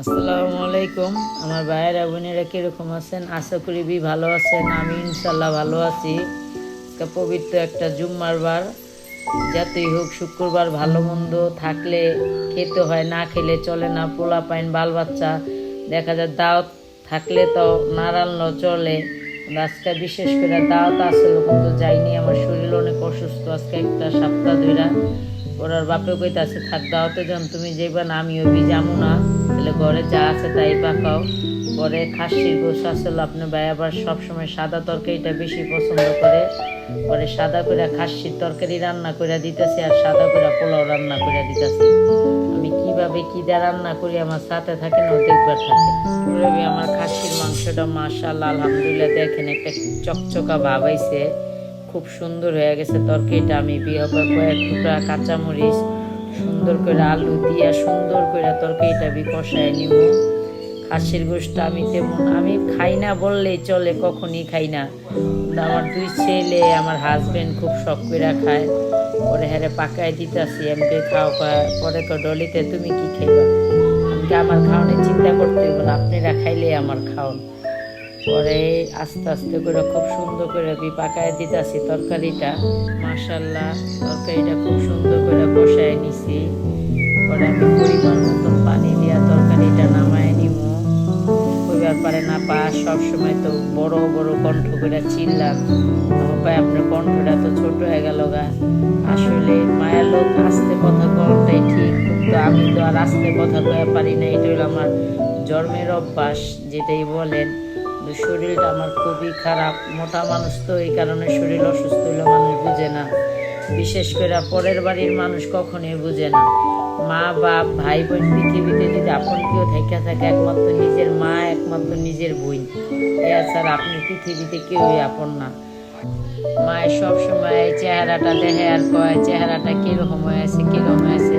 আসসালামু আলাইকুম। আমার ভাইয়েরা, বোনেরা কীরকম আছেন? আশা করি বি ভালো আছেন, আমি ইনশাল্লাহ ভালো আছি। পবিত্র একটা জুম্মার বার, যাতেই হোক শুক্রবার ভালো মন্দ থাকলে, খেতে হয়, না খেলে চলে না পোলা পাইন বাল বাচ্চা, দেখা যায় দাওয়াত থাকলে তো না রান্নাও চলে আজকে বিশেষ করে দাওয়াত আসলে কিন্তু যাইনি, আমার শরীর অনেক অসুস্থ আজকে একটা সপ্তাহ ধরে ওরার বাপে আছে থাক দাওয়াতে যখন তুমি যাইবা না, আমিও বি যাব না। তাহলে ঘরে যা আছে তাই পাকাও। পরে খাসির গোস আসলে আপনার ভাই, আবার সবসময় সাদা তরকারিটা বেশি পছন্দ করে। পরে সাদা করে খাসির তরকারি রান্না করে দিতেছি আর সাদা করে পোলাও রান্না করে দিতেছি। আমি কীভাবে কি দিয়ে রান্না করি আমার সাথে থাকেন ও দেখবার থাকে। আমার খাসির মাংসটা মাশাল্লাহ আলহামদুলিল্লাহ দেখেন একটা চকচকা ভাব খুব সুন্দর হয়ে গেছে তরকারিটা। আমি বিয়ে কয়েক টুকরা কাঁচামরিচ সুন্দর করে আলু দিয়া সুন্দর করে তরকারিটা বি কষায় নিব। খাসির গোষ্ঠটা আমি তেমন আমি খাই না বললেই চলে, কখনই খাই না। আমার দুই ছেলে, আমার হাজবেন্ড খুব শখ করে খায়। পরে হ্যারে পাকায় দিতেছি এমকে খাও পরে তো ডলিতে তুমি কি খাইবা? আমি আমার খাওয়ানোর চিন্তা করতে হইব না? আপনারা খাইলে আমার খাওন পরে আস্তে আস্তে করে খুব সুন্দর করে পাকায় দিতেছি তরকারিটা। মাশাল্লাহ তরকারিটা খুব সুন্দর পরে আমি পরিমাণ মতন পানি দিয়া তরকারিটা নামায় নিব কইবার পারে না পা সব সময় তো বড় বড় কণ্ঠ করে চিল্লাম। ভাই আপনার কণ্ঠটা তো ছোট হয়ে গেল গা। আসলে মায়ের লোক আস্তে কথা কওয়াটাই ঠিক, কিন্তু আমি তো আর আস্তে কথা কয়ে পারি না। এটা হলো আমার জন্মের অভ্যাস, যেটাই বলেন। শরীরটা আমার খুবই খারাপ। মোটা মানুষ তো এই কারণে শরীর অসুস্থ হলে মানুষ বুঝে না। বিশেষ করে পরের বাড়ির মানুষ কখনোই বুঝে না। মা, বাপ, ভাই বোন পৃথিবীতে যদি আপন কেউ থেকে থাকে, একমাত্র নিজের মা, একমাত্র নিজের বোন। এছাড়া আপনি পৃথিবীতে কেউই আপন না। মায়ের সব সময় এই চেহারাটা দেখে আর কয়, চেহারাটা কীরকম হয়েছে কীরকম হয়েছে?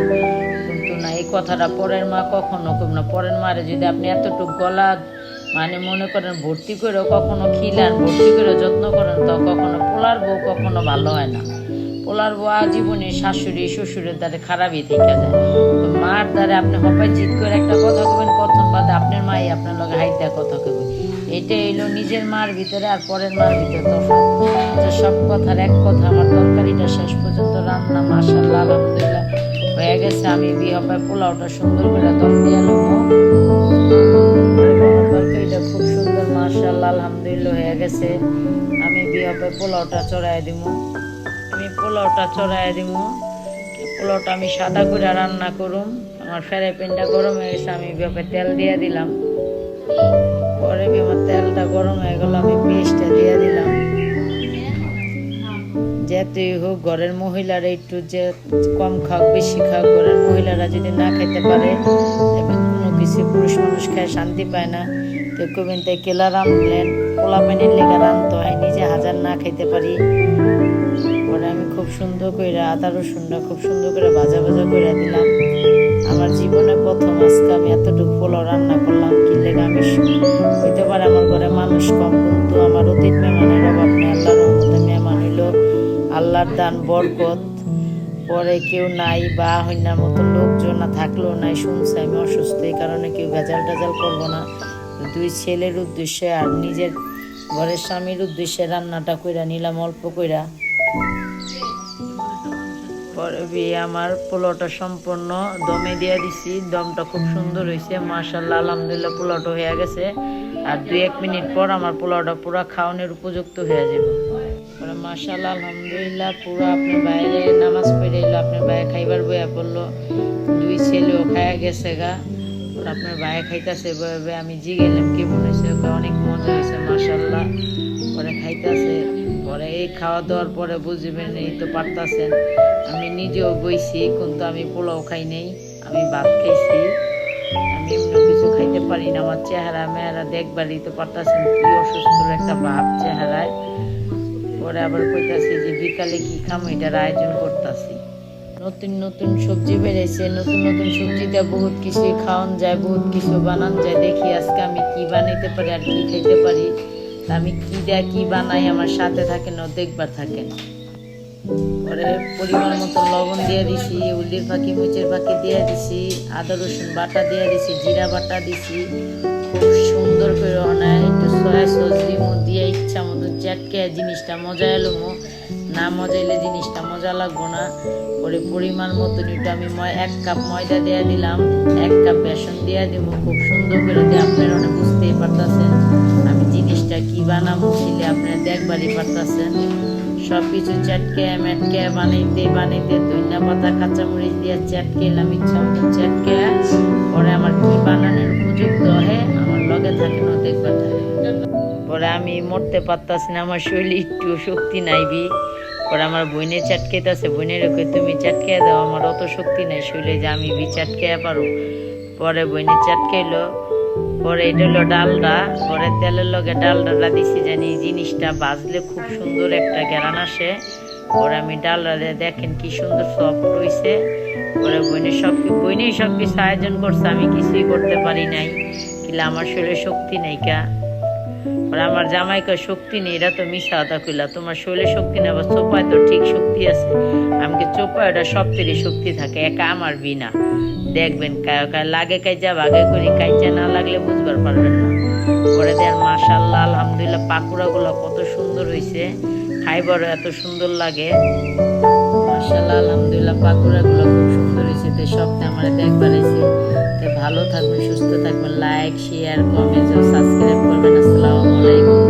কিন্তু না, এই কথাটা পরের মা কখনো কম না। পরের মারে যদি আপনি এতটুকু গলা মানে মনে করেন ভর্তি করে কখনো খিলান, ভর্তি করে যত্ন করেন, তো কখনো পোলার বউ কখনো ভালো হয় না। পোলার বউ আজীবনে শাশুড়ি, শ্বশুরের দ্বারে খারাপই থেকে যায়। মার দ্বারে আপনি হপায় জিত করে একটা কথা কবেন, প্রথম বাদে আপনার মাই আপনার লগে হাইতে কথা কবে এটা এলো নিজের মার ভিতরে আর পরের মার ভিতরে তফাৎ। তো সব কথার এক কথা আমার তরকারিটা শেষ পর্যন্ত রান্না মাসাল্লাহ আলহামদুলিল্লাহ, হয়ে গেছে। আমি বিয়ে হপায় পোলাওটা সুন্দর করে দম দিয়ে নেব। তরকারিটা খুব সুন্দর মাশাল্লাহ আলহামদুলিল্লাহ, হয়ে গেছে। আমি হবে পোলাওটা চড়াই দিব আমি পোলাওটা চড়াই দিব পোলাওটা আমি সাদা করে রান্না করুম। আমার ফ্রাই প্যানটা গরম হয়ে গেছে, আমি বিয়ে তেল দিয়ে দিলাম। পরে আমার তেলটা গরম হয়ে গেল, আমি পেস্টটা দিয়ে দিলাম। যেহেতুই হোক, ঘরের মহিলারা একটু যে কম খাক, বেশি খাক, ঘরের মহিলারা যদি না খেতে পারে কোনো কিছু পুরুষ মানুষ খায়, শান্তি পায় না। তো কবেন তাই কেলা রাঁধলেন পোলা পানির লেগে রাঁধতে হয় নিজে হাজার না খেতে পারি। সুন্দর করে আদা রসুনটা খুব সুন্দর করে ভাজা ভাজা করে দিলাম। আমার জীবনে প্রথম আজকে আমি এতটুকু পোলাও রান্না করলাম, কি লেগে আমি হইতে পারে আমার ঘরে মানুষ কম, কিন্তু আমার অতীত মেহমানের অভাব নেই, আল্লাহর রহমতে মেহমান হইল। আল্লাহর দান, বরকত। পরে কেউ নাই বা হইনার মতো লোকজন না থাকলেও নাই, শুনছে আমি অসুস্থ, এই কারণে কেউ ভেজাল টেজাল করব না। দুই ছেলের উদ্দেশ্যে আর নিজের ঘরের স্বামীর উদ্দেশ্যে রান্নাটা কইরা নিলাম, অল্প কইরা। আমার পোলাওটা সম্পূর্ণ দমে দিয়ে দিছি। দমটা খুব সুন্দর হয়েছে মাশাল্লাহ আলহামদুলিল্লাহ, পোলাওটা হয়ে গেছে। আর দুই এক মিনিট পর আমার পোলাওটা পুরো খাওয়ানোর উপযুক্ত হয়ে যাবে পরে মাশাল্লাহ আলহামদুলিল্লাহ, পুরো আপনার বাইরে নামাজ পড়ে এলো, আপনার বাইরে খাইবার বইয়া পড়ল। দুই ছেলেও খায়া গেছে গা। আপনার বাইরে খাইতেছে বয়ে বয়ে আমি জি গেলাম কেমন হয়েছে অনেক মজা হয়েছে মাশাল্লাহ পরে খাইতেছে। পরে এই খাওয়া দাওয়ার পরে বুঝবেন, এই তো পারতাছেন। আমি নিজেও বইছি, কিন্তু আমি পোলাও খাই নেই, আমি ভাত খাইছি। আমি এমনি কিছু খাইতে পারি না, আমার চেহারা মেহারা দেখবারই তো পারতাছেন কি অসুস্থ একটা ভাব চেহারায়। পরে আবার কইতাছি যে বিকালে কি খামো, এটার আয়োজন করতেছি। নতুন নতুন সবজি বেড়েছে, নতুন নতুন সবজিতে বহুত কিছু খাওয়ান যায়, বহুত কিছু বানান যায়। দেখি আজকে আমি কি বানাইতে পারি আর কি খাইতে পারি। আমি কি দেয়া, কি বানাই, আমার সাথে থাকেন, ও দেখবার থাকেন। পরে পরিমাণ মতো লবণ দিয়ে দিছি উল্লির পাখি মুচের পাখি দিয়ে দিছি, আদা, রসুন বাটা দিয়ে দিছি, জিরা বাটা দিছি। খুব সুন্দর করে অনায়, একটু সয়া সস দিমু দিয়ে ইচ্ছা মতো চ্যাটকে জিনিসটা মজা এলো না মজা এলে জিনিসটা মজা লাগবো না। পরে পরিমাণ মতো একটু আমি এক কাপ ময়দা দিয়ে দিলাম, এক কাপ বেসন দিয়ে দিব। খুব সুন্দর করে দিয়ে, আপনারা বুঝতেই পারতেছেন। জিনিসটা কি বানাবো ছিলে আপনারা দেখবারই পারতেছেন। সব কিছু চ্যাটকে, ম্যাটকে, বানাইতে বানাইতে ধনিয়া পাতা, কাঁচামরিচ দিয়ে চ্যাটকে এলাম ইচ্ছা মতো চ্যাটকে, পরে আমার কি বানানোর উপযুক্ত হয় আমার লগে থাকে না, দেখবার পরে আমি মরতে পারতাছি না, আমার শরীরে একটু শক্তি নাইবি পরে আমার বইনে চাটকেতেছে বইনের রেখে তুমি চাটকে দাও, আমার অত শক্তি নাই, শরীরে যে আমি বি চাটকে পারো। পরে বইনে চাটকেলো পরে এটা হলো ডালডা, পরে তেলের লগে ডালডাটা দিছি জানি, জিনিসটা বাজলে খুব সুন্দর একটা গ্যারান আসে। পরে আমি ডালডা দেখেন কি সুন্দর সব রয়েছে পরে বইনে সব বইনেই সব কিছু আয়োজন করছে, আমি কিছুই করতে পারি নাই। কিলা আমার শরীরে শক্তি নাই আর আমার জামাইকে শক্তি নেই এটা তো মিশা কথা কইলা। তোমার শরীরে শক্তি নেই, আবার চোপায় তো ঠিক শক্তি আছে। আমাকে চোপায় ওটা সব থেকে শক্তি থাকে, একা আমার বিনা। দেখবেন লাগে কাইজা, ভাগে করি, কাইজা না লাগলে বুঝবার পারবেন না। পরে দেন, মাশাল্লাহ, আলহামদুলিল্লাহ, পাকুড়াগুলো কত সুন্দর হয়েছে খাইবার এত সুন্দর লাগে। মাশাল্লাহ, আলহামদুলিল্লাহ, পাকুড়াগুলো খুব সুন্দর হয়েছে তো সবটা আমার দেখবার হয়েছে ভালো থাকবেন সুস্থ থাকবেন লাইক শেয়ার কমেন্ট সাবস্ক্রাইব করবেন। আসসালামু আলাইকুম।